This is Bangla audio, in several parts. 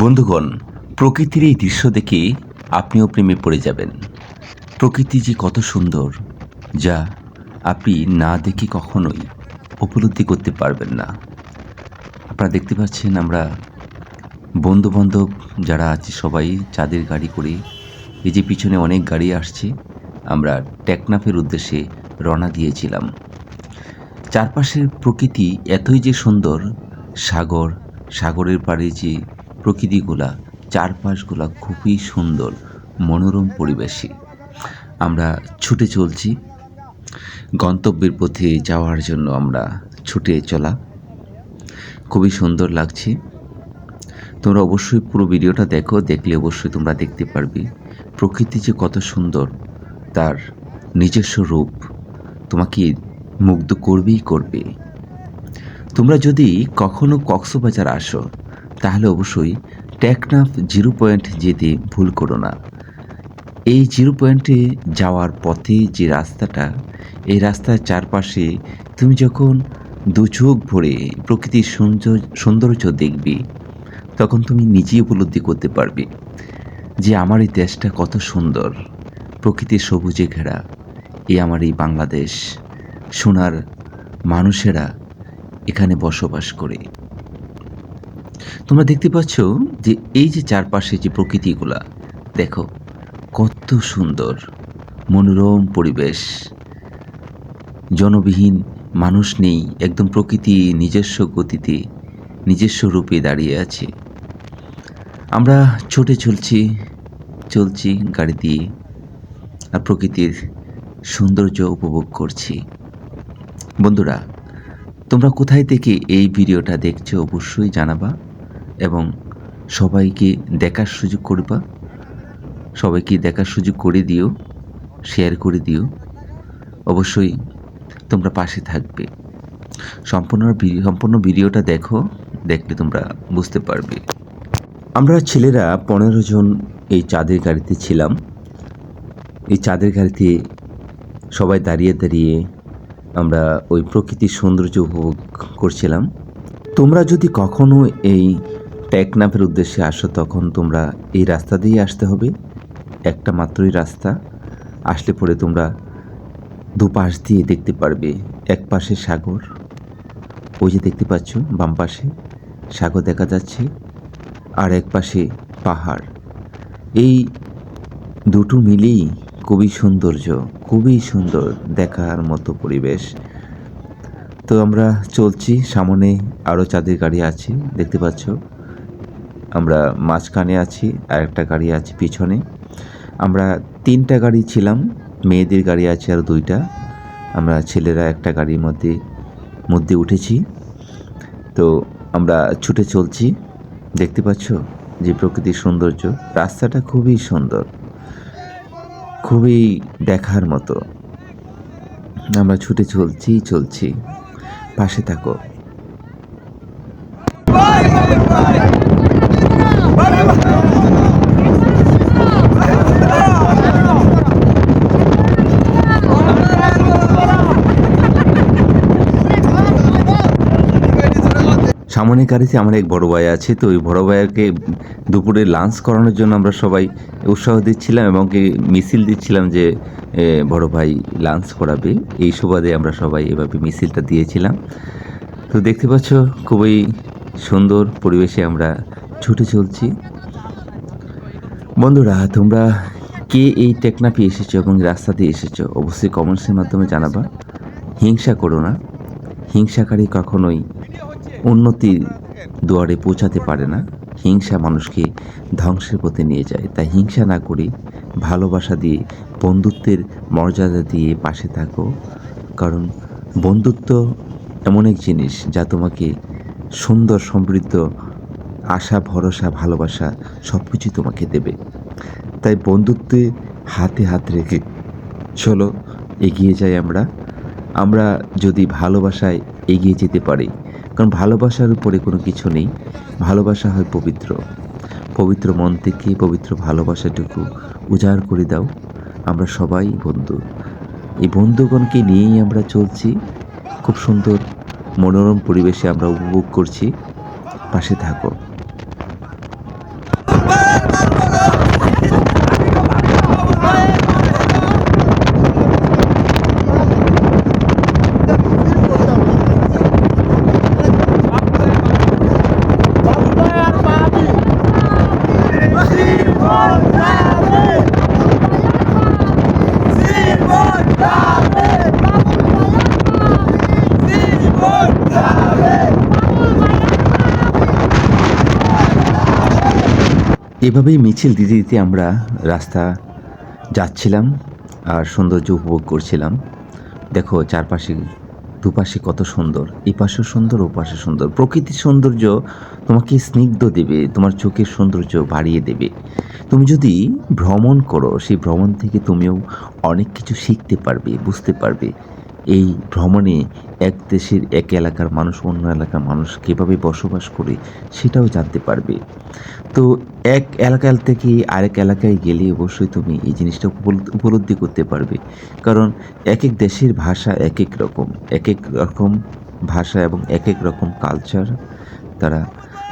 বন্ধুগণ, প্রকৃতির এই দৃশ্য দেখে আপনিও প্রেমে পড়ে যাবেন। প্রকৃতি যে কত সুন্দর, যা আপনি না দেখে কখনোই উপলব্ধি করতে পারবেন না। আপনারা দেখতে পাচ্ছেন আমরা বন্ধু বান্ধব যারা আছে, সবাই চাঁদের গাড়ি করে এই যে পিছনে অনেক গাড়ি আসছে, আমরা টেকনাফের উদ্দেশ্যে রওনা দিয়েছিলাম। চারপাশের প্রকৃতি এতই যে সুন্দর, সাগর, সাগরের পাড়ে যে প্রকৃতিগুলা, চারপাশগুলা খুবই সুন্দর, মনোরম পরিবেশে আমরা ছুটে চলছি। গন্তব্যের পথে যাওয়ার জন্য আমরা ছুটে চলা। খুবই সুন্দর লাগছে। তোমরা অবশ্যই পুরো ভিডিওটা দেখো, দেখলে অবশ্যই তোমরা দেখতে পারবে প্রকৃতি যে কত সুন্দর, তার নিজস্ব রূপ তোমাকে মুগ্ধ করবেই করবে। তোমরা যদি কখনো কক্সবাজার আসো তাহলে অবশ্যই টেকনাফ জিরো পয়েন্ট যেতে ভুল করো না। এই জিরো পয়েন্টে যাওয়ার পথে যে রাস্তাটা, এই রাস্তার চারপাশে তুমি যখন দু চোখ ভরে প্রকৃতির সৌন্দর্য দেখবে, তখন তুমি নিজেই উপলব্ধি করতে পারবে যে আমার এই দেশটা কত সুন্দর। প্রকৃতির সবুজে ঘেরা এই আমার এই বাংলাদেশ। সোনার মানুষেরা এখানে বসবাস করে। তোমরা দেখতে পাচ্ছ যে এই যে চারপাশে যে প্রকৃতিগুলা, দেখো কত সুন্দর, মনোরম পরিবেশ। জনবিহীন মানুষ নেই, একদম প্রকৃতি নিজস্ব গতিতে, নিজস্ব রূপে দাঁড়িয়ে আছে। আমরা ছুটে চলছি চলছি গাড়ি দিয়ে, আর প্রকৃতির সৌন্দর্য উপভোগ করছি। বন্ধুরা, তোমরা কোথায় থেকে এই ভিডিওটা দেখছ অবশ্যই জানাবা। এবং সবাইকে দেখার সুযোগ করবা। সবাইকে দেখার সুযোগ করে দিও শেয়ার করে দিও। অবশ্যই তোমরা পাশে থাকবে। সম্পূর্ণ সম্পূর্ণ ভিডিওটা দেখো, দেখলে তোমরা বুঝতে পারবে। আমরা ছেলেরা পনেরো জন এই চাঁদের গাড়িতে ছিলাম। এই চাঁদের গাড়িতে সবাই দাঁড়িয়ে দাঁড়িয়ে আমরা ওই প্রকৃতির সৌন্দর্য উপভোগ করছিলাম। তোমরা যদি কখনো এই টেকনাফের উদ্দেশ্যে আসো, তখন তোমরা এই রাস্তা দিয়ে আসতে হবে। একটা মাত্রই রাস্তা। আসলে পরে তোমরা দুপাশ দিয়ে দেখতে পারবে। এক পাশে সাগর, ওই যে দেখতে পাচ্ছ, বাম পাশে সাগর দেখা যাচ্ছে, আর এক পাশে পাহাড়। এই দুটো মিলেই খুবই সৌন্দর্য, খুবই সুন্দর দেখার মতো পরিবেশ। তো আমরা চলছি, সামনে আরও চাঁদের গাড়ি আছে, দেখতে পাচ্ছ। আমরা মাঝখানে আছি আর একটা গাড়ি আছে পিছনে। আমরা তিনটা গাড়ি ছিলাম, মেয়েদের গাড়ি আছে আর দুইটা। আমরা ছেলেরা একটা গাড়ির মধ্যে মধ্যে উঠেছি। তো আমরা ছুটে চলছি। দেখতে পাচ্ছ যে প্রকৃতির সৌন্দর্য। রাস্তাটা খুবই সুন্দর। খুবই দেখার মতো। আমরা ছুটে চলছি চলছি। পাশে থাকো। সামনে গাড়িতে আমার এক বড় ভাই আছে, তো ওই বড় ভাইয়াকে দুপুরে লাঞ্চ করানোর জন্য আমরা সবাই উৎসাহ দিচ্ছিলাম এবং কি মিছিল দিচ্ছিলাম যে বড় ভাই লাঞ্চ করাবে। এই সুবাদে আমরা সবাই এভাবে মিছিলটা দিয়েছিলাম। তো দেখতে পাচ্ছ, খুবই সুন্দর পরিবেশে আমরা ছুটে চলছি। বন্ধুরা, তোমরা কে এই টেকনাফে এসেছ এবং রাস্তা দিয়ে এসেছ, অবশ্যই কমেন্টসের মাধ্যমে জানাবা। হিংসা করো না। হিংসাকারী কখনোই উন্নতির দুয়ারে পৌঁছাতে পারে না। হিংসা মানুষকে ধ্বংসের পথে নিয়ে যায়। তাই হিংসা না করে ভালোবাসা দিয়ে, বন্ধুত্বের মর্যাদা দিয়ে পাশে থাকো। কারণ বন্ধুত্ব এমন এক জিনিস যা তোমাকে সুন্দর, সমৃদ্ধ, আশা, ভরসা, ভালোবাসা সব কিছুই তোমাকে দেবে। তাই বন্ধুত্বে হাতে হাত রেখে চলো, এগিয়ে যাই আমরা। আমরা যদি ভালোবাসায় এগিয়ে যেতে পারি কারণ ভালোবাসার উপরে কোনো কিছু নেই। ভালোবাসা হয় পবিত্র। পবিত্র মন থেকে পবিত্র ভালোবাসাটুকু উজাড় করে দাও। আমরা সবাই বন্ধু। এই বন্ধুগণকে নিয়েই আমরা চলছি। খুব সুন্দর মনোরম পরিবেশে আমরা উপভোগ করছি। পাশে থাকো। এভাবেই মিছিল দিতে দিতে আমরা রাস্তা যাচ্ছিলাম আর সৌন্দর্য উপভোগ করছিলাম। দেখো চারপাশে, দুপাশে কত সুন্দর এই পাশে সুন্দর ও পাশে সুন্দর। প্রকৃতির সৌন্দর্য তোমাকে স্নিগ্ধ দেবে, তোমার চোখের সৌন্দর্য বাড়িয়ে দেবে। তুমি যদি ভ্রমণ করো, সেই ভ্রমণ থেকে তুমিও অনেক কিছু শিখতে পারবে, বুঝতে পারবে। এই ভ্রমণে এক দেশের এক এলাকার মানুষ অন্য এলাকার মানুষ কীভাবে বসবাস করে সেটাও জানতে পারবে। তো এক এলাকা থেকে আরেক এলাকায় গেলে অবশ্যই তুমি এই জিনিসটা উপল- উপলব্ধি করতে পারবে। কারণ এক এক দেশের ভাষা এক এক রকম এক এক রকম ভাষা এবং এক এক রকম কালচার তারা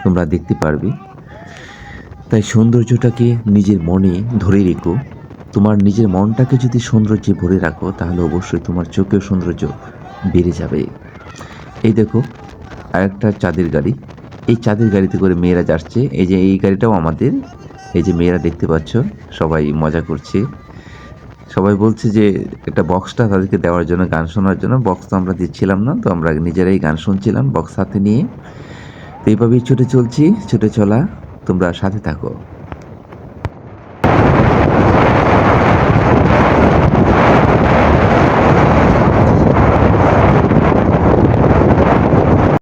তোমরা দেখতে পারবে। তাই সৌন্দর্যটাকে নিজের মনে ধরে রেখো। তোমার নিজের মনটাকে যদি সৌন্দর্যে ভরে রাখো, তাহলে অবশ্যই তোমার চোখেও সৌন্দর্য বেড়ে যাবে। এই দেখো, আরেকটা চাঁদের গাড়ি। এই চাঁদের গাড়িতে করে মেয়েরা যাচ্ছে। এই যে এই গাড়িটাও আমাদের। এই যে মেয়েরা দেখতে পাচ্ছ, সবাই মজা করছে। সবাই বলছে যে, একটা বক্সটা তাদেরকে দেওয়ার জন্য, গান শোনার জন্য। বক্স তো আমরা দিচ্ছিলাম না, তো আমরা নিজেরাই গান শুনছিলাম বক্স হাতে নিয়ে। তো এইভাবেই ছুটে চলছি, ছুটে চলা। তোমরা সাথে থাকো।